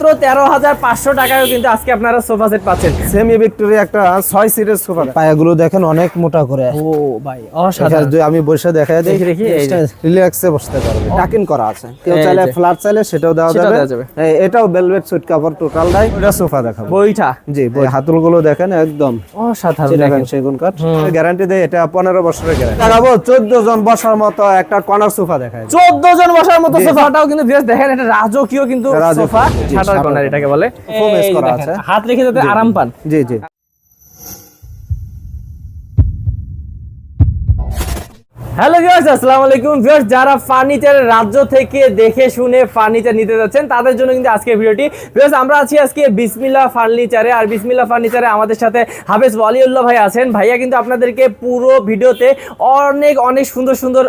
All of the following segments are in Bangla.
মাত্র তেরো হাজার পাঁচশো টাকায় কিন্তু আজকে আপনারা সোফা সেট পাচ্ছেন। সেমি ভিক্টোরি একটা ছয় সিটের সোফা। পায়াগুলো দেখেন অনেক মোটা করে। ও ভাই অসাধারণ। যদি আমি বসে দেখা দিই দেখি, দেখি, রিল্যাক্সে বসতে পারবে। টাকিং করা আছে। কেউ চাইলে ফ্ল্যাট চাইলে সেটাও দেওয়া যাবে। এটাও ভেলভেট সুইট কাভার টোটালটাই ওটা সোফা দেখাবো। বইটা? জি বই। হাতুলগুলো দেখেন একদম। অসাধারণ দেখেন। সেগুন কাঠ। গ্যারান্টি দেয় এটা পনেরো বছরের গ্যারান্টি দেখাবো চোদ্দ জন বসার মতো একটা কর্নার সোফা দেখায়। চোদ্দ জন বসার মতো সোফাটাও কিন্তু বেশ দেখেন এটা রাজকীয় কিন্তু সোফা। শাটার শাটার কর্নার এটাকে বলে। হাত রেখে যাতে আরাম পান। জি জি। হ্যালো ভিউয়ার্স আসসালামু আলাইকুম। ভিউয়ার্স যারা ফার্নিচারের রাজ্য থেকে দেখে শুনে ফার্নিচার নিতে যাচ্ছেন, তাদের জন্য কিন্তু আজকে ভিডিওটি। ভিউয়ার্স আমরা আছি আজকে বিসমিল্লাহ ফার্নিচারে, আর বিসমিল্লাহ ফার্নিচারে আমাদের সাথে হাফেজ ওয়ালিউল্লাহ ভাই আছেন। ভাইয়া কিন্তু আপনাদেরকে পুরো ভিডিওতে অনেক অনেক সুন্দর সুন্দর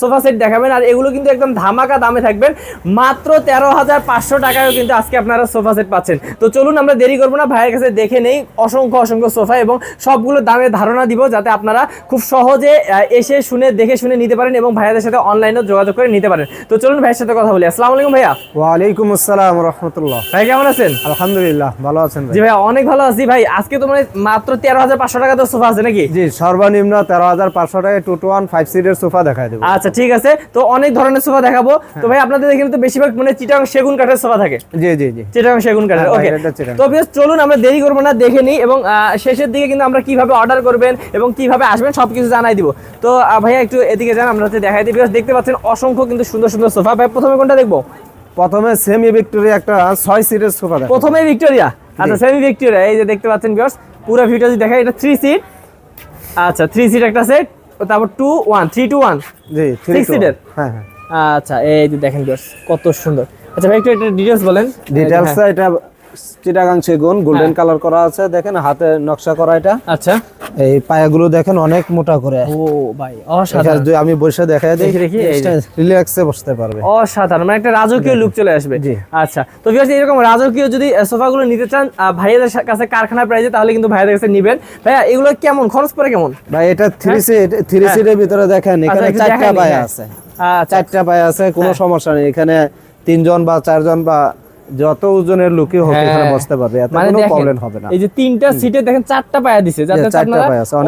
সোফা সেট দেখাবেন, আর এগুলো কিন্তু একদম ধামাকা দামে থাকবেন। মাত্র তেরো হাজার পাঁচশো টাকায়ও কিন্তু আজকে আপনারা সোফা সেট পাচ্ছেন। তো চলুন, আমরা দেরি করব না। ভাইয়ের কাছে দেখে নেই, অসংখ্য অসংখ্য সোফা এবং সবগুলো দামের ধারণা দিব, যাতে আপনারা খুব সহজে এসে শুনে দেখে শুনে নিতে পারেন এবং ভাইয়াদের সাথে অনলাইনেও যোগাযোগ করে নিতে পারেন। তো চলুন ভাইয়ের সাথে কথা বলি। আসসালামু আলাইকুম ভাইয়া। ওয়ালাইকুম আসসালাম রহমতুল্লাহ। ভাই কেমন আছেন? আলহামদুলিল্লাহ ভালো আছেন জি ভাই অনেক ভালো আছি ভাই। আজকে তো মানে মাত্র তেরো হাজার পাঁচশো টাকা তো সোফা আছে নাকি? জি সর্বনিম্ন তেরো হাজার পাঁচশো টাকায় টু টু ওয়ান ফাইভ সিটের সোফা দেখায় দেবো। আচ্ছা ঠিক আছে। তো অনেক ধরনের সোফা দেখাবো। তো ভাই আপনাদের এখানে তো বেশিরভাগ মানে চিটাং সেগুন কাঠের সোফা থাকে। জি জি জি। চিটাং সেগুন কাঠের হ্যাঁ, ওকে তো বেশ চলুন আমরা দেরি করব না দেখে নিই এবং শেষের দিকে কিন্তু আমরা কীভাবে অর্ডার করবেন এবং কীভাবে আসবেন সবকিছু জানাই দিব। তো ভাইয়া একটু এদিকে যান আমরা হচ্ছে দেখাই দিই। দেখতে পাচ্ছেন অসংখ্য কিন্তু সুন্দর সুন্দর সোফা। ভাই প্রথমে কোনটা দেখব? প্রথমে সেমি ভিক্টোরিয়া একটা ছয় সিটের সোফা প্রথমে ভিক্টোরিয়া আচ্ছা সেমি ভিক্টোরিয়া এই যে দেখতে পাচ্ছেন বিয়ার্স পুরো ভিডিও যদি দেখাই এটা থ্রি সিট আচ্ছা থ্রি সিট একটা সেট তারপর two one three two one জি seater? হ্যাঁ হ্যাঁ। আচ্ছা এই যে দেখেন বিয়ার্স কত সুন্দর। আচ্ছা ভাই একটু এটা ডিটেলস বলেন। ডিটেলস হ্যাঁ। এটা চিটাগাং সেগুন গোল্ডেন কালার করা আছে দেখেন হাতে নকশা করা এটা। আচ্ছা। এই পায়াগুলো দেখেন অনেক মোটা করে। ও ভাই অসাধারণ। যদি আমি বসে দিই রিল্যাক্সে বসতে পারবে। অসাধারণ মানে একটা রাজকীয় লুক চলে আসবে। জি। আচ্ছা তো ভিউয়ার্স এরকম রাজকীয় যদি সোফাগুলো নিতে চান ভাইয়াদের কাছে কারখানা প্রাইজে তাহলে কিন্তু ভাইয়াদের কাছে নিবেন। ভাইয়া এগুলো কেমন? খরচ পড়ে কেমন? ভাই এটা থ্রি সিট থ্রি সিটের ভিতরে দেখেন এখানে হ্যাঁ। চারটা পায়া হ্যাঁ। আছে। আচ্ছা। চারটা পায়া আছে কোনো সমস্যা নেই। এখানে তিনজন বা চারজন বা যত ওজনের লোকই হোক হ্যাঁ। এখানে বসতে পারবে এত মানে কোনো প্রবলেম হবে না। এই যে তিনটা সিটে দেখেন চারটা পায়া দিছে যাতে আপনারা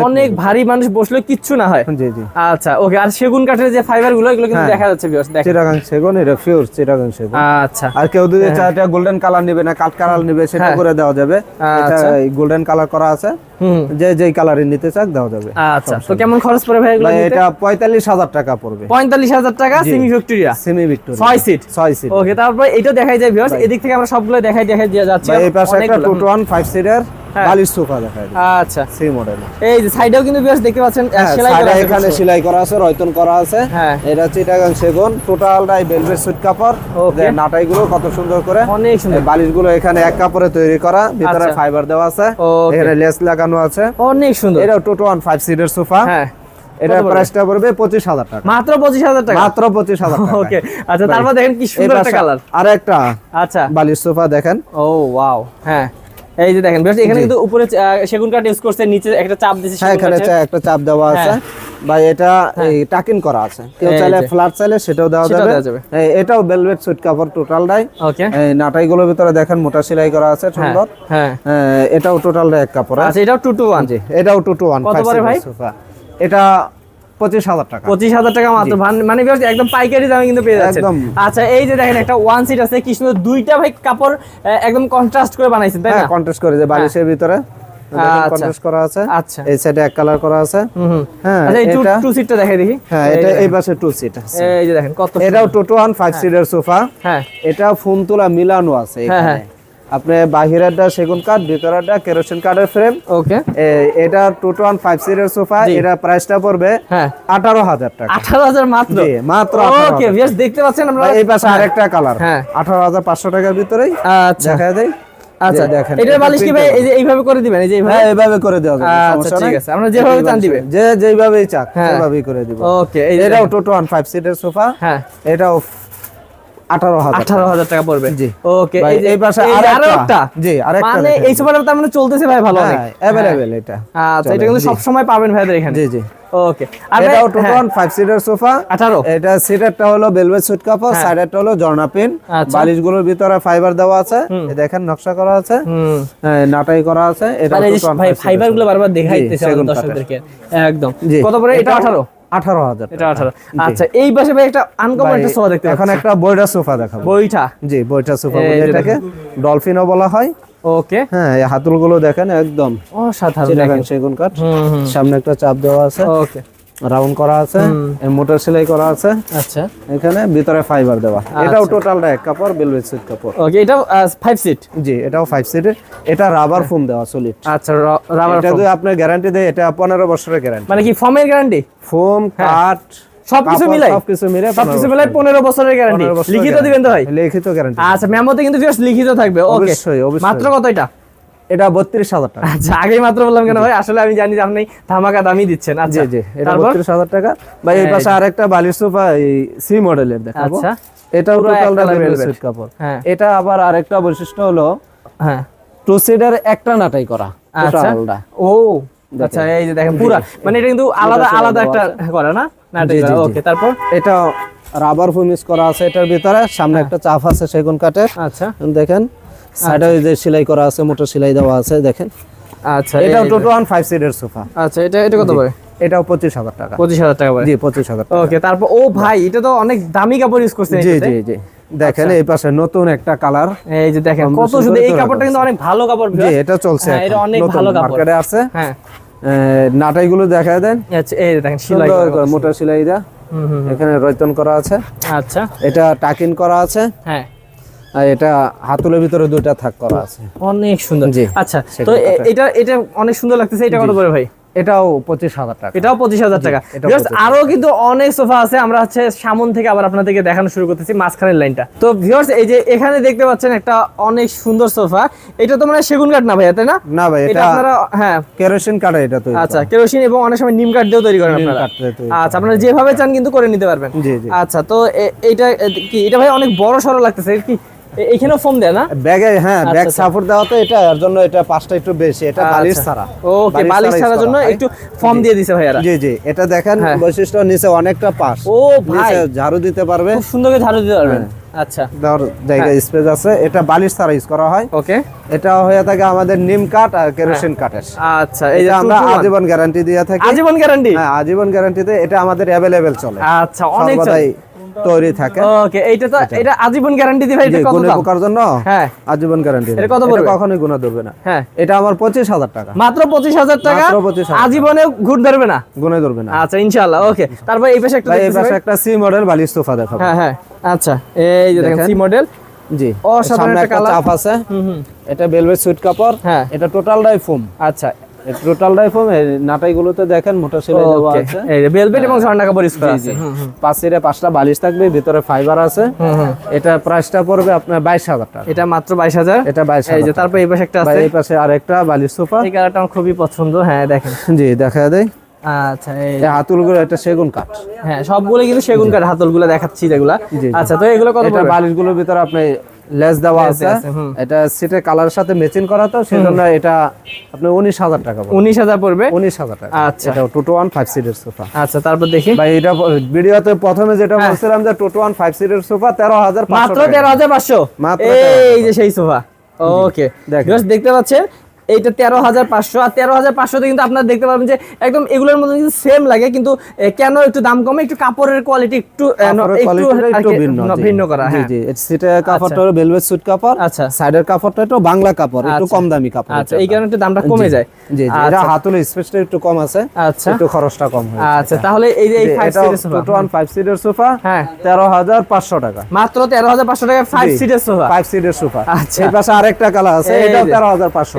অনেক ভারী মানুষ বসলে কিচ্ছু না হয়। জি জি। আচ্ছা ওকে আর সেগুন কাঠের যে ফাইবারগুলো এগুলো কিন্তু হ্যাঁ। দেখা যাচ্ছে ভিউয়ার্স দেখেন। সেগুন এটা ফিউর চিটাগাং সেগুন। আচ্ছা। আর কেউ যদি গোল্ডেন কালার নেবে না কাঠ কালার নেবে সেটা হ্যাঁ। করে দেওয়া যাবে। এটা আচ্ছা। গোল্ডেন কালার করা আছে। হুম। যে যেই কালারে নিতে চাক দেওয়া যাবে। আচ্ছা তো কেমন খরচ পড়বে ভাই এগুলো এটা পঁয়তাল্লিশ হাজার টাকা পড়বে। পঁয়তাল্লিশ হাজার টাকা সেমি ভিক্টোরিয়া সেমি ভিক্টোরিয়া ছয় সিট ছয় সিট ওকে তারপর এটা দেখাই যায় ভিউয়ার্স এদিক থেকে আমরা সবগুলো দেখাই দেখাই দিয়ে যাচ্ছি। ভাই এই পাশে একটা অনেকগুলো। টু সিটার ফাইভ সিটের। বালিশ সোফা দেখায় আচ্ছা। সেই মডেল এই যে সাইডেও কিন্তু ভিউয়ার্স দেখতে পাচ্ছেন সেলাই করা আছে এখানে সেলাই করা আছে রয়তন করা আছে। হ্যাঁ। এটা চিটাগাং সেগুন টোটালটাই ভেলভেট সুইট কাপড়। Okay. নাটাই গুলো কত সুন্দর করে। অনেক সুন্দর। বালিশগুলো এখানে এক কাপড়ে তৈরি করা ভিতরে আচ্ছা। ফাইবার দেওয়া আছে। এখানে লেস লাগানো আছে। অনেক সুন্দর। এটা টোটো ওয়ান ফাইভ সিটের সোফা। হ্যাঁ। এটা? প্রাইসটা পড়বে? পঁচিশ হাজার টাকা। মাত্র পঁচিশ হাজার টাকা? মাত্র পঁচিশ হাজার টাকা। ওকে আচ্ছা তারপর দেখেন কি সুন্দর একটা কালার আর একটা আচ্ছা। বালিশ সোফা দেখেন। ও ওয়াও হ্যাঁ। এই যে দেখেন বেশ এখানে কিন্তু উপরে সেগুন কাঠ ইউজ করছে নিচে একটা চাপ দিয়েছে হ্যাঁ এখানে। একটা চাপ দেওয়া আছে। হ্যাঁ। ভাই এটা এই টাকিং করা আছে। কেউ চাইলে ফ্ল্যাট চাইলে সেটাও দেওয়া যাবে। এটাও ভেলভেট সুইট কাপড় টোটালটাই এই নাটাই গুলোর ভিতরে দেখেন মোটা সেলাই করা আছে হ্যাঁ সুন্দর। হ্যাঁ। হ্যাঁ, এটাও টোটালটা এক কাপড় আছে এটাও টু টু ওয়ান জি এটাও টু টু ওয়ান কত ভাই? এটা পঁচিশ হাজার টাকা। পঁচিশ হাজার টাকা মাত্র। মানে একদম পাইকারি দামে কিন্তু পেয়ে আচ্ছা এই যে দেখেন একটা ওয়ান সিট আছে কি সুন্দর দুইটা ভাই কাপড় একদম কন্ট্রাস্ট করে বানাইছেন তাই হ্যাঁ না কন্ট্রাস্ট করে যে বালিশের ভিতরে আচ্ছা। কন্ট্রাস্ট করা আছে। আচ্ছা। এই সাইডে এক কালার করা আছে। হ্যাঁ আচ্ছা এই টু সিটটা দেখাই দেখি। হ্যাঁ এই এটা এই পাশে টু সিট আছে। এই যে দেখেন কত এটাও টু টু ওয়ান ফাইভ সিটের সোফা হ্যাঁ। এটা ফোন তোলা মিলানো আছে হ্যাঁ, এখানে। আপনি বাহিরেরটা সেগুন কাঠ ভিতরেরটা কেরোসিন কাঠের ফ্রেম ওকে এটা two two one five sofa এটা প্রাইসটা পড়বে হ্যাঁ। আঠারো হাজার টাকা। আঠারো হাজার মাত্র? মাত্র ওকে বেশ দেখতে পাচ্ছেন আমরা এই পাশে আরেকটা কালার হ্যাঁ। আঠারো হাজার পাঁচশো টাকার ভিতরেই। আচ্ছা। দেখা দেয় আচ্ছা। দেখেন এটার বালিশ কি ভাই এই যে এইভাবে করে দিবেন এই যে এইভাবে? হ্যাঁ এইভাবে করে দেওয়া যাবে আচ্ছা, ঠিক আছে। আমরা যেভাবে চান দিবে। যে যেভাবেই চাক হ্যাঁ। সেভাবেই করে দিব। ওকে এটাও। টোটো সিটের সোফা হ্যাঁ। এটাও আঠারো হাজার টাকা। পড়বে। জি। ওকে এই পাশে এই যে আরেকটা। আরও একটা। জি, আরেকটা মানে এই সোফাটা তার মানে চলতেছে ভাই ভালো হ্যাঁ অ্যাভেলেবেল এটা। আচ্ছা এটা কিন্তু সব সময় পাবেন ভাইদের এখানে। জি জি। ওকে আর এটাও হ্যাঁ, টোটাল সিটার সোফা আঠারো। এটা সিটারটা হলো ভেলভেট সুট কাপড় হ্যাঁ। হলো জর্না পিন আচ্ছা। বালিশগুলোর ভিতরে ফাইবার দেওয়া আছে। দেখেন নকশা করা আছে। হ্যাঁ, নাটাই করা আছে। এটা ভাই বারবার দেখাইতেছে দর্শকদেরকে। একদম। কত পরে এটা আঠারো। আঠারো হাজার এটা আঠারো। আচ্ছা এই পাশে ভাই একটা আনকমন একটা সোফা দেখতে এখন একটা বইটা সোফা দেখাবো। বইটা? জি বইটা সোফা বলে যে এটাকে। ডলফিনও বলা হয়। ওকে। হ্যাঁ হাতুলগুলো দেখেন একদম। অসাধারণ দেখেন। সেগুন কাঠ। সামনে একটা চাপ দেওয়া আছে। ওকে। রাউন্ড করা আছে এর মোটর সেলাই করা আছে। আচ্ছা। এখানে ভিতরে ফাইবার দেওয়া। এটাও টোটালটা এক কাপড় বেলভেট সুট কাপড়। ওকে এটা ফাইভ সিট জি এটাও ফাইভ সিটের এটা রাবার ফোম দেওয়া সলিড আচ্ছা রাবার এটা যদি আপনি গ্যারান্টি দেয় এটা পনেরো বছরের গ্যারান্টি মানে কি ফর্মের গ্যারান্টি ফোম কাট সবকিছু মিলাই? সবকিছু মিলে সবকিছু মিলাই পনেরো বছরের গ্যারান্টি 15 লিখিত দিবেন তো ভাই? লিখিত গ্যারান্টি আচ্ছা মেমোতে কিন্তু just লিখিত থাকবে। ওকে অবশ্যই, অবশ্যই। মাত্র কত এটা? এটা বত্রিশ হাজার টাকা। আচ্ছা আগেই মাত্র বললাম কেন ভাই? আসলে আমি জানি আপনি ধামাকা দামই দিচ্ছেন। জি আচ্ছা জি এটা বত্রিশ হাজার টাকা। ভাই এই পাশে আরেকটা বালির সোফা এই সি মডেলের দেখাবো। আচ্ছা। এটাও টোটাল সুট কাপড়। হ্যাঁ। এটা আবার আরেকটা বৈশিষ্ট্য হলো হ্যাঁ। টু একটা নাটাই করা। আচ্ছা। ও আচ্ছা এই যে দেখেন পুরা। মানে এটা কিন্তু আলাদা আলাদা একটা করে না? না জি, জি, জি। ওকে তারপর? এটা রাবার করা আছে এটার ভিতরে। সামনে একটা চাপ আছে সেগুন কাঠের। আচ্ছা। দেখেন সাইডে যে সেলাই করা আছে মোটর সেলাই দেওয়া আছে দেখেন। আচ্ছা টোটো ওয়ান ফাইভ সিটের সোফা। আচ্ছা এটা এটা কত পড়ে এটাও পঁচিশ হাজার টাকা। পঁচিশ হাজার টাকা জি পঁচিশ হাজার ওকে তারপর ও ভাই এটা তো অনেক দামি কাপড় ইউজ করছেন জি জি জি। দেখেন এই পাশে নতুন একটা কালার। এই যে দেখেন কত শুধু এই কাপড়টা কিন্তু অনেক ভালো কাপড় জি এটা চলছে হ্যাঁ, এটা অনেক ভালো কাপড়। মার্কেটে আছে। হ্যাঁ। নাটাই গুলো দেখা দেন। আচ্ছা এই দেখেন সেলাই সেলাই দা এখানে রয়তন করা আছে। আচ্ছা। এটা টাকিন করা আছে। হ্যাঁ। আর এটা হাতুলের ভিতরে দুইটা থাক করা আছে। অনেক সুন্দর। জি। আচ্ছা তো এটা এটা অনেক সুন্দর লাগতেছে। এটা কত পড়ে ভাই? এটাও পঁচিশ হাজার টাকা। এটাও পঁচিশ হাজার টাকা। এটাও Viewers, 25,000 আরও কিন্তু অনেক সোফা আছে। আমরা হচ্ছে সামন থেকে আবার আপনাদেরকে দেখানো শুরু করতেছি মাঝখানের লাইনটা। তো ভিউয়ার্স এই যে এখানে দেখতে পাচ্ছেন একটা অনেক সুন্দর সোফা। এটা তো মানে সেগুন কাঠ না ভাইয়া তাই না? না ভাই এটা আপনারা হ্যাঁ। কেরোসিন কাঠ এটা তৈরি আচ্ছা কেরোসিন এবং অনেক সময় নিম কাঠ দিয়েও তৈরি করেন আপনারা। আচ্ছা আপনারা যেভাবে চান কিন্তু করে নিতে পারবেন। আচ্ছা তো এইটা কি এটা ভাই অনেক বড় সড়ো লাগতেছে। কি এখানেও ফোম দেয় না? ব্যাগে হ্যাঁ ব্যাগ আচ্ছা। সাপোর্ট দেওয়া তো এটা এর জন্য এটা পাঁচটা একটু বেশি। এটা বালিশ ছাড়া। ওকে বালিশ ছাড়ার জন্য একটু ফর্ম দিয়ে দিছে ভাইয়ারা। জি জি এটা দেখেন হ্যাঁ। বৈশিষ্ট্য নিচে অনেকটা পাশ। ও ভাই। ঝাড়ু দিতে পারবে। খুব সুন্দর করে ঝাড়ু দিতে পারবেন। আচ্ছা। দেওয়ার জায়গায় স্পেস আছে। এটা বালিশ ছাড়া ইউজ করা হয়। ওকে। এটা হয়ে থাকে আমাদের নিম কাঠ আর কেরোসিন কাঠের। আচ্ছা এই যে আমরা। আজীবন গ্যারান্টি দিয়ে থাকি। আজীবন গ্যারান্টি হ্যাঁ আজীবন গ্যারান্টিতে এটা আমাদের অ্যাভেলেবেল চলে। আচ্ছা অনেক সর্বদাই তৈরি থাকে। ওকে এইটা তো এটা। আজীবন গ্যারান্টি দিবে এটা কত গুণে দাম? পোকার জন্য হ্যাঁ। আজীবন গ্যারান্টি এটা কত পড়বে? কখনোই গুণা ধরবে না। হ্যাঁ। এটা আমার পঁচিশ হাজার টাকা। মাত্র পঁচিশ হাজার টাকা? মাত্র 25,000 আজীবনে ঘুর ধরবে না? গুণে ধরবে না। আচ্ছা ইনশাআল্লাহ ওকে। তারপর এই পাশে একটা এই পাশে একটা সি মডেল বালিশ সোফা দেখাবো। হ্যাঁ হ্যাঁ। আচ্ছা এই যে দেখেন। সি মডেল জি অসাধারণ একটা চাপ আছে। এটা বেলভেট সুইট কাপড়। হ্যাঁ। এটা টোটালটাই ফোম আচ্ছা। টোটালটাই ফোম নাটাইগুলোতে দেখেন সেলাই দেওয়া আছে। এই বেলভেট এবং ঝর্ণা কাপড় ইউজ করা আছে। পাশের পাঁচটা বালিশ থাকবে ভিতরে ফাইবার আছে। এটা প্রাইসটা পড়বে আপনার বাইশ হাজার টাকা। এটা মাত্র বাইশ হাজার। এটা বাইশ এই যে তারপর এই পাশে একটা আছে। এই পাশে আরেকটা বালিশ সোফা। এই কালারটা আমার খুবই পছন্দ। হ্যাঁ দেখেন। জি দেখা দেয় আচ্ছা এই এই এটা সেগুন কাঠ। হ্যাঁ সবগুলো কিন্তু সেগুন কাঠ হাতলগুলো দেখাচ্ছি যেগুলা। আচ্ছা তো এগুলো কত এটা বালিশগুলোর ভিতরে আপনি লেস দেওয়া আছে। আছে, এটা সিটের কালারের সাথে ম্যাচিং করা তো সেজন্য এটা আপনি উনিশ হাজার টাকা পড়বে। টাকা। আচ্ছা। এটা টোটো সিটের সোফা আচ্ছা তারপর দেখি। ভাই এটা ভিডিওতে প্রথমে যেটা বলছিলাম যে টোটো ওয়ান ফাইভ সিটের সোফা তেরো হাজার হ্যাঁ। মাত্র পাঁচশো তেরো হাজার পাঁচশো? মাত্র এই যে সেই সোফা ওকে দেখতে পাচ্ছেন? এইটা তেরো হাজার পাঁচশো। আর তেরো হাজার পাঁচশোতে কিন্তু আপনারা দেখতে পাবেন যে একদম এগুলোর মধ্যে কিন্তু সেম লাগে কিন্তু কেন একটু দাম কমে? একটু কাপড়ের কোয়ালিটি একটু ভিন্ন করা হ্যাঁ। জি সিটের কাপড়টা হলো ভেলভেট সুট কাপড় আচ্ছা। সাইডের কাপড়টা একটু বাংলা কাপড় একটু আচ্ছা। কম দামি কাপড় আচ্ছা এই কারণে একটু দামটা কমে যায়। জি জি এটা হাতুলে স্পেসটা একটু কম আছে আচ্ছা। একটু খরচটা কম হয় আচ্ছা তাহলে এই যে এই ফাইভ সিটের সোফা টোটো ওয়ান সিটের সোফা হ্যাঁ। তেরো হাজার পাঁচশো টাকা। মাত্র তেরো হাজার পাঁচশো টাকা ফাইভ জি। সিটের সোফা ফাইভ সিটের সোফা আচ্ছা। এই পাশে আরেকটা কালার আছে এটাও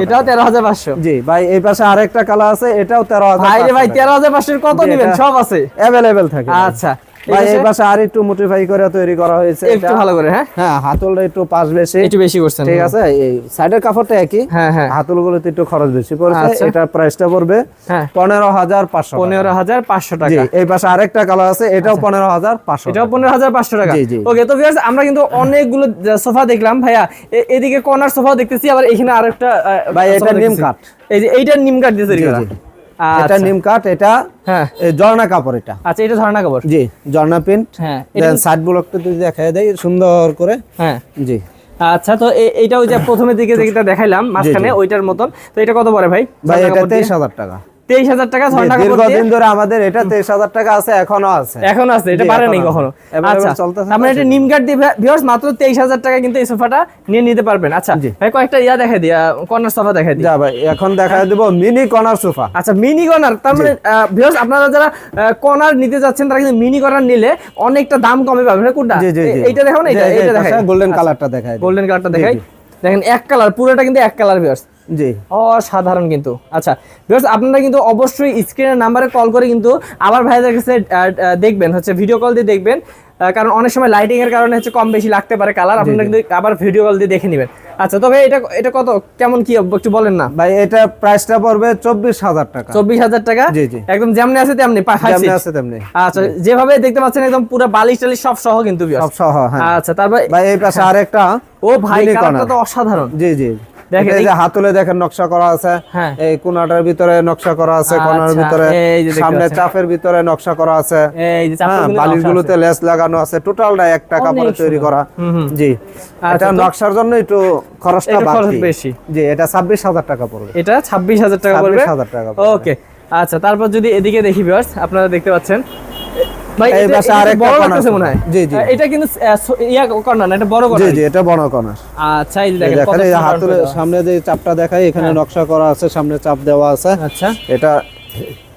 এটাও তেরো হাজার পাঁচশো। জি ভাই এই পাশে আরেকটা কালার আছে এটাও তেরো হাজার ভাই ভাই তেরো হাজার পাঁচশোর কত নেবেন? সব আছে। অ্যাভেলেবেল থাকে। আচ্ছা ভাই এই পাশে আর একটু মোটিফাই করে তৈরি করা হয়েছে একটু ভালো করে হ্যাঁ? হ্যাঁ হাতলটা একটু পাশ বেশি। একটু বেশি করছেন ঠিক আছে? এই সাইডের কাপড়টা একই। হ্যাঁ হ্যাঁ। হাতল একটু খরচ বেশি পড়ছে আচ্ছা। এটা প্রাইসটা পড়বে হ্যাঁ। পনেরো হাজার পাঁচশো পনেরো হাজার পাঁচশো জি টাকা। এই পাশে আরেকটা কালার আছে এটাও পাঁচশো টাকা। ওকে তো আমরা কিন্তু অনেকগুলো সোফা দেখলাম ভাইয়া। এদিকে কর্নার সোফা দেখতেছি আবার এখানে আরেকটা আহ, ভাই, এটা নিম। এই যে এইটা নিম কাঠ দিয়ে তৈরি করা। এটা আচ্ছা। নিম কাট এটা হ্যাঁ। ঝর্ণা কাপড় এটা। আচ্ছা এটা ঝর্ণা কাপড়? জি ঝর্ণা প্রিন্ট। হ্যাঁ সাইড ব্লকটা যদি দেখায় দেয় সুন্দর করে। হ্যাঁ। জি। আচ্ছা তো এইটা ওই যে প্রথমে দিকে যেটা দেখাইলাম মাঝখানে ওইটার মতন। তো এটা কত পরে ভাই? ভাই এটা তেইশ হাজার টাকা। তেইশ হাজার টাকা কাপড় দিয়ে দীর্ঘদিন ধরে আমাদের এটা তেইশ হাজার টাকা আছে এখনও আছে। এখন আছে এটা পারে নাই কখনো। আচ্ছা আমরা এটা নিম দিয়ে ভিউয়ার্স মাত্র তেইশ হাজার টাকা কিন্তু এই সোফাটা নিয়ে নিতে পারবেন। আচ্ছা ভাই কয়েকটা ইয়া দিই কর্নার সোফা দেখাই দিই। ভাই এখন দেখা দিব মিনি কর্নার সোফা। আচ্ছা মিনি কর্নার তার মানে ভিউয়ার্স আপনারা যারা কর্নার নিতে যাচ্ছেন তারা কিন্তু মিনি কর্নার নিলে অনেকটা দাম কমে পাবেন কোনটা? এইটা দেখো না এটা এটা দেখাই। গোল্ডেন কালারটা দেখায় গোল্ডেন কালারটা জি, দেখাই। দেখেন এক কালার পুরোটা কিন্তু এক কালার ভিউয়ার্স জি। অসাধারণ কিন্তু। আচ্ছা ভিউয়ার্স আপনারা কিন্তু অবশ্যই স্ক্রিনের নাম্বারে কল করে কিন্তু আবার ভাইদের কাছে দেখবেন হচ্ছে ভিডিও কল দিয়ে দেখবেন। কারণ অনেক সময় লাইটিং এর কারণে হচ্ছে কম বেশি লাগতে পারে কালার আপনারা কিন্তু আবার ভিডিও কল দিয়ে দেখে নেবেন। আচ্ছা তবে এটা এটা কত কেমন কি একটু বলেন না। ভাই এটা প্রাইসটা পড়বে চব্বিশ হাজার টাকা। চব্বিশ হাজার টাকা? জি, জি। একদম যেমনি আছে তেমনি যেমনি আছে তেমনি। আচ্ছা যেভাবে দেখতে পাচ্ছেন একদম পুরো বালিশ টালিশ সব সহ কিন্তু সব সহ হ্যাঁ। আচ্ছা তারপর ভাই এই পাশে আরেকটা ও ভাই mini কালারটা তো অসাধারণ। জি জি। দেখেন, এটা এই এই- যে হাতলে দেখেন নকশা করা আছে। এই কোনাটার ভিতরে নকশা করা আছে কোনার ভিতরে। এই যে দেখতে সামনে চাপের ভিতরে নকশা করা আছে। এই যে চাপটা কিন্তু বালিশ নকশা গুলোতে লেস লাগানো আছে। টোটালটা একটা কাপড়ে তৈরি করা। হুম, হুম। জি। আচ্ছা, এটা নকশার জন্য একটু খরচটা বেশি। জি এটা ছাব্বিশ হাজার টাকা পড়বে। এটা ছাব্বিশ হাজার টাকা পড়বে? 26,000 টাকা ওকে আচ্ছা তারপর যদি এদিকে দেখি ভিউয়ার্স আপনারা দেখতে পাচ্ছেন ভাই এই পাশে আরেকটা বড় লাগতেছে মনে হয়? জি, জি। এটা কিন্তু ইয়া কর্নার এটা বড় কর্নার। জি এটা বড় কর্নার। আচ্ছা এই দেখেন কত দেখেন এই সুন্দর হাতুলে করে। দেওয়া। সামনে যে চাপটা দেখাই এখানে হ্যাঁ। নকশা করা আছে সামনে চাপ দেওয়া আছে। আচ্ছা। এটা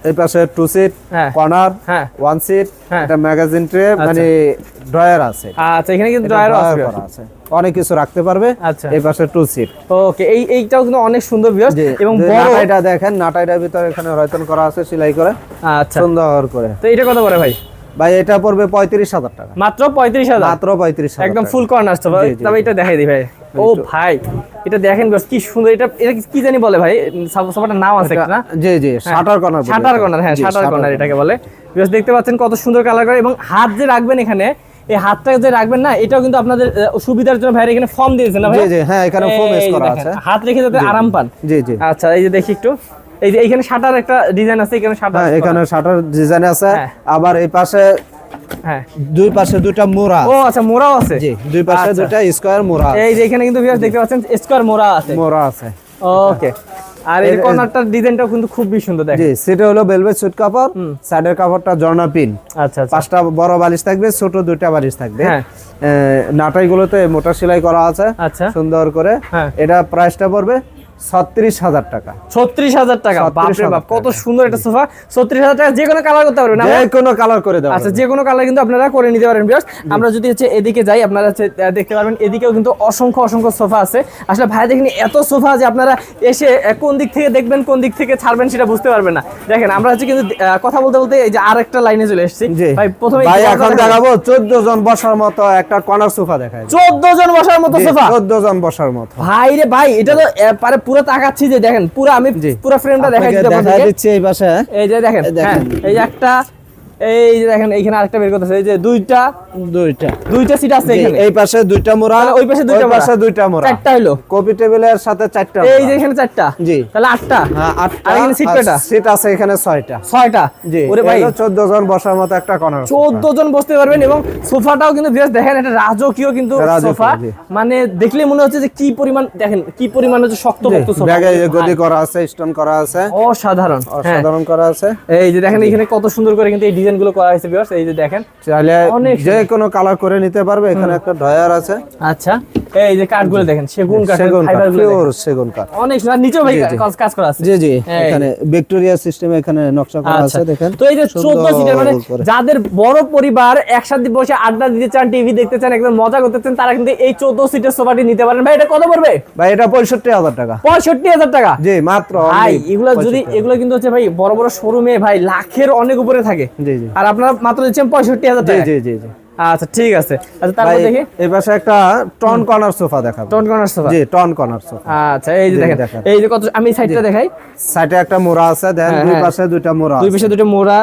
এই পাশে টু সিট হ্যাঁ। কর্নার। One seat. এটা ম্যাগাজিন ট্রে মানে ড্রয়ার আছে। আচ্ছা এখানে কিন্তু এটা drawer আছে। অনেক কিছু রাখতে পারবে। আচ্ছা। এই পাশে টু সিট ওকে এই এইটাও কিন্তু অনেক সুন্দর ভিউয়ার্স এবং বড় নাটাইটা দেখেন নাটাইটার ভিতরে এখানে রয়তন করা আছে সেলাই করে। আচ্ছা। সুন্দর করে। তো এটা কত করে ভাই? ভাই এটা পড়বে পঁয়ত্রিশ হাজার টাকা। মাত্র পঁয়ত্রিশ হাজার? মাত্র পঁয়ত্রিশ একদম ফুল কর্নার তো তবে এটা দেখাই দিই ভাই। ও ভাই এটা দেখেন কি সুন্দর। এটা এটা কি জানি বলে ভাই? সবারটার নাম আছে না? জি জি শাটার কর্নার শাটার কর্নার হ্যাঁ শাটার কর্নার এটাকে বলে। বেশ দেখতে পাচ্ছেন কত সুন্দর কালার করে এবং হাত যে রাখবেন এখানে এই হাতটা যে রাখবেন না এটাও কিন্তু আপনাদের সুবিধার জন্য ভাই এখানে ফর্ম দিয়েছেন না ভাই জি জি হ্যাঁ এখানে ফোম এই করা আছে। হাত রেখে যাতে আরাম পান। জি জি। আচ্ছা এই যে দেখি একটু। এই যে শাটার একটা ডিজাইন আছে এখানে শাটার হ্যাঁ এখানে শাটার ডিজাইন আছে। হ্যাঁ। আবার এই পাশে হ্যাঁ। দুই পাশে দুইটা মোড়া ও আচ্ছা মোড়াও আছে? জি দুই পাশে আচ্ছা। দুইটা স্কয়ার মোড়া এই যে এখানে কিন্তু viewers দেখতে পাচ্ছেন স্কোয়ার মোড়া আছে। মোড়া আছে। ওকে আর এই কর্নারটার ডিজাইনটাও কিন্তু খুবই সুন্দর দেখেন। জি সেটা হলো বেলভেট সুট কাপড় সাইডের কাপড়টা জর্না পিন আচ্ছা আচ্ছা। পাঁচটা বড় বালিশ থাকবে ছোট দুইটা বালিশ থাকবে। হ্যাঁ। নাটাই গুলোতে মোটা সেলাই করা আছে আচ্ছা। সুন্দর করে। হ্যাঁ। এটা প্রাইসটা পড়বে ছত্রিশ হাজার টাকা। ছত্রিশ হাজার টাকা বাপরে বাপ কত সুন্দর একটা সোফা। ছত্রিশ হাজার টাকা যে কোনো কালার করতে পারবেন। যে কোনো কালার করে দেওয়া আচ্ছা যে কোনো কালার কিন্তু আপনারা করে নিতে পারেন বিয়ার্স আমরা যদি হচ্ছে এদিকে যাই আপনারা হচ্ছে দেখতে পারবেন এদিকেও কিন্তু অসংখ্য অসংখ্য সোফা আছে। আসলে ভাই দেখেন এত সোফা যে আপনারা এসে কোন দিক থেকে দেখবেন কোন দিক থেকে ছাড়বেন সেটা বুঝতে পারবেন না। দেখেন আমরা হচ্ছে কিন্তু কথা বলতে বলতে এই যে আরেকটা লাইনে চলে এসেছি। ভাই প্রথমে ভাই এখন দেখাবো চোদ্দ জন বসার মতো একটা কর্নার সোফা দেখায় চোদ্দ জন বসার মতো সোফা? চোদ্দ জন বসার মতো। ভাই রে ভাই এটা তো পারে পুরো তাকাচ্ছি যে দেখেন পুরো আমি। পুরো ফ্রেমটা দেখাই আপনাকে দিতে দেখা আপনাদেরকে। দিচ্ছি এই পাশে এই যে দেখেন দেখেন। হ্যাঁ, এই যে একটা এই যে দেখেন এইখানে আরেকটা বের করতেছে এই যে দুইটা দুইটা। দুইটা সিট আছে এখানে। এই পাশে দুইটা মোড়া ওই পাশে দুইটা। পাশে দুইটা মোড়া। চারটা হইল। কপি টেবিলের সাথে চারটা এই যে এখানে চারটা। জি। তাহলে আটটা। হ্যাঁ, আটটা। আর এখানে সিট কয়টা? সিট আছে এখানে ছয়টা। ছয়টা? জি ওরে ভাই। চোদ্দ জন বসার মতো একটা কর্নার চোদ্দ জন বসতে পারবেন এবং সোফাটাও কিন্তু বেশ দেখেন এটা রাজকীয় কিন্তু সোফা। মানে দেখলে মনে হচ্ছে যে কি পরিমাণ দেখেন কি পরিমাণ হচ্ছে শক্ত শক্ত সোফা। ব্যাগে গদি করা আছে স্টোন করা আছে। অসাধারণ। হ্যাঁ। অসাধারণ করা আছে। এই যে দেখেন এখানে কত সুন্দর করে কিন্তু এই ডিজাইনগুলো করা হয়েছে বিয়ার্স এই যে দেখেন। চাইলে যে কোনো কালার করে নিতে পারবে এখানে একটা ড্রয়ার আছে। আচ্ছা এই যে কাঠগুলো দেখেন সেগুন কাঠ সেগুন কাঠ পিওর সেগুন কাঠ অনেক সুন্দর নিচেও ভাই কাজ কাজ করা আছে। জি জি এখানে ভিক্টোরিয়া সিস্টেমে এখানে নকশা করা আচ্ছা। আছে দেখেন। তো এই যে চোদ্দ সুন্দর সিটের মানে যাদের বড় পরিবার একসাথে বসে আড্ডা দিতে চান টিভি দেখতে চান একদম মজা করতে চান তারা কিন্তু এই চোদ্দ সিটের সোফাটি নিতে পারেন। ভাই এটা কত পড়বে? ভাই এটা পঁয়ষট্টি হাজার টাকা। পঁয়ষট্টি হাজার টাকা? জি মাত্র ভাই এগুলো যদি 65,000 এগুলো কিন্তু হচ্ছে ভাই বড় বড় শোরুমে ভাই লাখের অনেক উপরে থাকে। জি। আর আপনারা মাত্র দিচ্ছেন পঁয়ষট্টি হাজার জি টাকা। জি জি জি। আচ্ছা ঠিক আছে। আচ্ছা তারপর দেখি এই পাশে একটা টন কর্নার সোফা দেখাবো। Tone corner sofa? জি টন কর্নার সোফা। আচ্ছা এই যে দেখেন। এই যে কত আমি সাইডটা দেখাই। সাইডে একটা মোড়া আছে দেন হ্যাঁ, দুই হ্যাঁ। পাশে দুইটা মোড়া দুই পাশে দুটো মোড়া।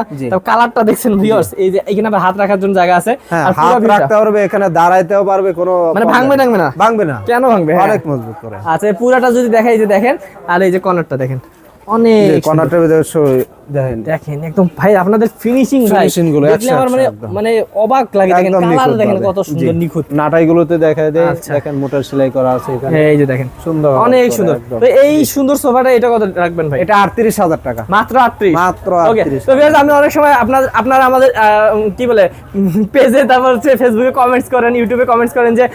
কালারটা দেখছেন ভিউয়ার্স এই যে এখানে আবার হাত রাখার জন্য জায়গা আছে। হ্যাঁ আর পুরো হাত রাখতে পারবে এখানে দাঁড়াইতেও পারবে কোনো মানে ভাঙবে। না ভাঙবে না? কেন ভাঙবে। অনেক মজবুত করে। আচ্ছা পুরাটা যদি দেখাই যে দেখেন আর এই যে কর্নারটা দেখেন। অনেক সুন্দর। দেখেন। দেখেন একদম ভাই আপনাদের ফিনিশিং Finishing গুলো আমার মানে মানে অবাক লাগে দেখেন কালার দেখেন কত সুন্দর জি। নিখুঁত। নাটাইগুলোতে দেখা দেয় আচ্ছা। দেখেন মোটর সেলাই করা আছে এখানে। এই যে দেখেন। সুন্দর অনেক সুন্দর। তো এই সুন্দর সোফাটা এটা কত রাখবেন ভাই? এটা আটত্রিশ হাজার টাকা। মাত্র আটত্রিশ? মাত্র 38 তো আমি অনেক সময় আপনার আপনারা আমাদের কি বলে পেজে তারপর হচ্ছে ফেসবুকে কমেন্টস করেন ইউটিউবে কমেন্টস করেন যে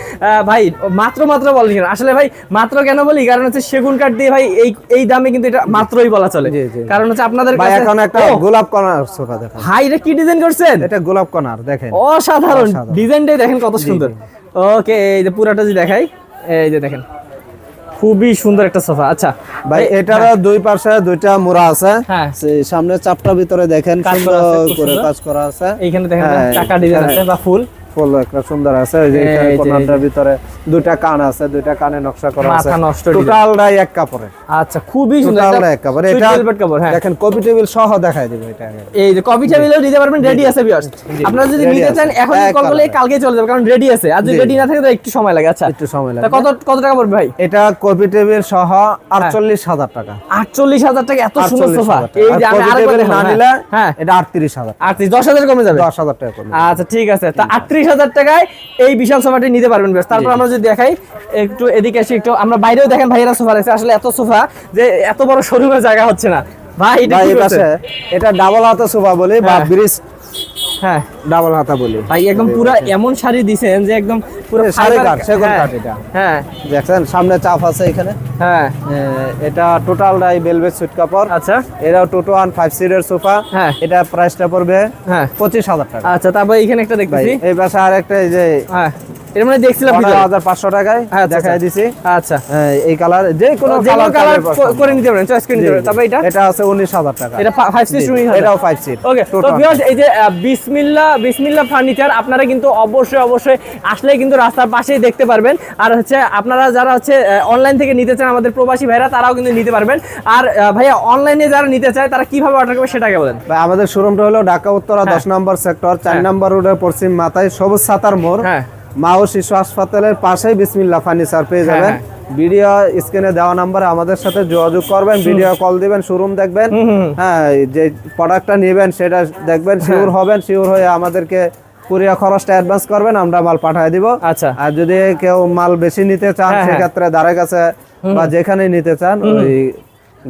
ভাই মাত্র মাত্র বলেন কেন? আসলে ভাই মাত্র কেন বলি? কারণ হচ্ছে সেগুন কাঠ দিয়ে ভাই এই এই দামে কিন্তু এটা মাত্রই বলা চলে। কারণ হচ্ছে আপনাদের কাছে এখন একটা গোলাপ সোফা দেখেন এটা কি ডিজাইন করছেন? এটা গোলাপ দেখেন। অসাধারণ। ডিজাইনটাই দেখেন কত সুন্দর। ওকে এই যে পুরাটা যদি দেখাই এই যে দেখেন। খুবই সুন্দর একটা সোফা আচ্ছা ভাই এটার দুই পাশে দুইটা মোড়া আছে। হ্যাঁ। সামনে চাপটার ভিতরে দেখেন কাজ করা আছে, সুন্দর করে কাজ করা আছে। এইখানে দেখেন হ্যাঁ, টাকা ডিজাইন আছে বা ফুল। ফুল একটা সুন্দর আছে ওই যে কর্নারটার ভিতরে দুইটা কান আছে দুইটা কানে নকশা করা আছে। মাথা নষ্ট। টোটালটাই এক কাপড়ে। আচ্ছা খুবই সুন্দর। টোটালটা এক কাপড়ে। এটা velvet কাপড় হ্যাঁ। দেখেন কপি টেবিল সহ দেখাই দিব এটা এই যে কফি টেবিলও নিতে পারবেন রেডি আছে ভিউয়ার্স আপনারা যদি নিতে চান এখন কল করলে কালকে চলে যাবে কারণ রেডি আছে। আর যদি রেডি না থাকে তো একটু সময় লাগে। আচ্ছা একটু সময় তা লাগবে কত কত টাকা পড়বে ভাই? এটা কপি টেবিল সহ আটচল্লিশ হাজার টাকা। আটচল্লিশ হাজার টাকা এত সুন্দর সোফা। এই যে আমি আরেকবার না হ্যাঁ। নিলে হ্যাঁ। এটা আটত্রিশ হাজার আটত্রিশ দশ হাজার কমে যাবে? দশ হাজার টাকা কমবে আচ্ছা ঠিক আছে। তা আটত্রিশ হাজার টাকায় এই বিশাল সোফাটি নিতে পারবেন বেশ তারপর আমরা যদি দেখাই একটু এদিকে আসি একটু আমরা বাইরেও দেখেন ভাইয়েরা সোফা রয়েছে। আসলে এত সোফা যে এত বড় শোরুমের জায়গা হচ্ছে না। ভাই এটা এটা ডাবল হাতা সোফা বলে বা হ্যাঁ। ব্রিজ। হ্যাঁ। ডাবল হাতা বলি। ভাই একদম পুরো এমন শাড়ি দিছেন যে একদম পুরো শাড়ি fiber- কাঠ, সেগুন হ্যাঁ, এটা। হ্যাঁ। দেখছেন সামনে চাপ আছে এখানে। হ্যাঁ। এটা টোটালটাই বেলভেট সুইট কাপড়। আচ্ছা। এটাও টোটো ওয়ান ফাইভ সিটের সোফা। হ্যাঁ। এটা প্রাইসটা পড়বে হ্যাঁ। পঁচিশ হাজার টাকা। আচ্ছা তারপর এখানে একটা দেখতেছি। এই পাশে আর একটা এই যে হ্যাঁ এটা মানে দেখছিলাম হাজার পাঁচশো টাকায় আচ্ছা, দেখাই আচ্ছা। দিছি। আচ্ছা। হ্যাঁ, এই কালার যে কোনো কালার করে নিতে পারেন চয়েস করে নিতে পারেন। তারপর এটা? এটা আছে উনিশ হাজার টাকা। এটা ফাইভ জি, এটাও ফাইভ সিট ওকে তো এই যে বিসমিল্লা বিসমিল্লা ফার্নিচার আপনারা কিন্তু অবশ্যই অবশ্যই আসলে কিন্তু রাস্তার পাশেই দেখতে পারবেন। আর হচ্ছে আপনারা যারা হচ্ছে অনলাইন থেকে নিতে চান আমাদের প্রবাসী ভাইরা তারাও কিন্তু নিতে পারবেন। আর ভাইয়া অনলাইনে যারা নিতে চায় তারা কীভাবে অর্ডার করবে সেটাকে বলেন। ভাই, আমাদের শোরুমটা হলো ঢাকা উত্তরা দশ নম্বর সেক্টর চার হ্যাঁ। নম্বর রোডের পশ্চিম মাথায় সবুজ সাতার মোড়। হ্যাঁ। মা ও শিশু হাসপাতালের পাশেই বিসমিল্লা ফার্নিচার পেয়ে হ্যাঁ, যাবেন। হ্যাঁ। ভিডিও স্ক্রিনে দেওয়া নাম্বারে আমাদের সাথে যোগাযোগ করবেন ভিডিও কল দিবেন শোরুম দেখবেন। হ্যাঁ যে প্রোডাক্টটা নেবেন সেটা দেখবেন হ্যাঁ। শিওর হবেন শিওর হয়ে আমাদেরকে কুরিয়া খরচটা অ্যাডভান্স করবেন আমরা মাল পাঠিয়ে দিব। আচ্ছা। আর যদি কেউ মাল বেশি নিতে চান হ্যাঁ, হ্যাঁ। সেক্ষেত্রে দাঁড়ায় কাছে বা যেখানে নিতে চান ওই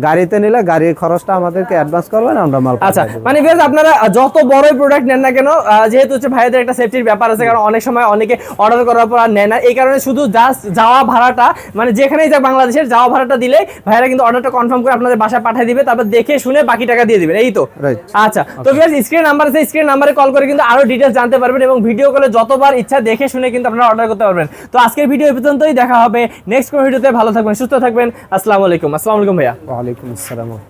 গাড়িতে নিলে গাড়ির খরচটা আমাদেরকে অ্যাডভান্স করবেন আমরা মাল আচ্ছা মানে বেশ আপনারা যত বড়ই প্রোডাক্ট নেন না কেন যেহেতু হচ্ছে ভাইদের একটা সেফটির ব্যাপার আছে কারণ অনেক সময় অনেকে অর্ডার করার পর আর নেয় না এই কারণে শুধু জাস্ট যাওয়া ভাড়াটা মানে যেখানেই যাক বাংলাদেশের যাওয়া ভাড়াটা দিলে ভাইরা কিন্তু অর্ডারটা কনফার্ম করে আপনাদের বাসায় পাঠিয়ে দিবে তারপর দেখে শুনে বাকি টাকা দিয়ে দিবেন এই তো. আচ্ছা তো বিয়াস স্ক্রিন নাম্বার আছে স্ক্রিন নাম্বারে কল করে কিন্তু আরও ডিটেলস জানতে পারবেন এবং ভিডিও কলে যতবার ইচ্ছা দেখে শুনে কিন্তু আপনারা অর্ডার করতে পারবেন। তো আজকের ভিডিও এই পর্যন্তই দেখা হবে নেক্সট কোন ভিডিওতে ভালো থাকবেন সুস্থ থাকবেন আসসালামু আলাইকুম আসসালামু আলাইকুম ভাইয়া। ওয়ালাইকুম আসসালাম।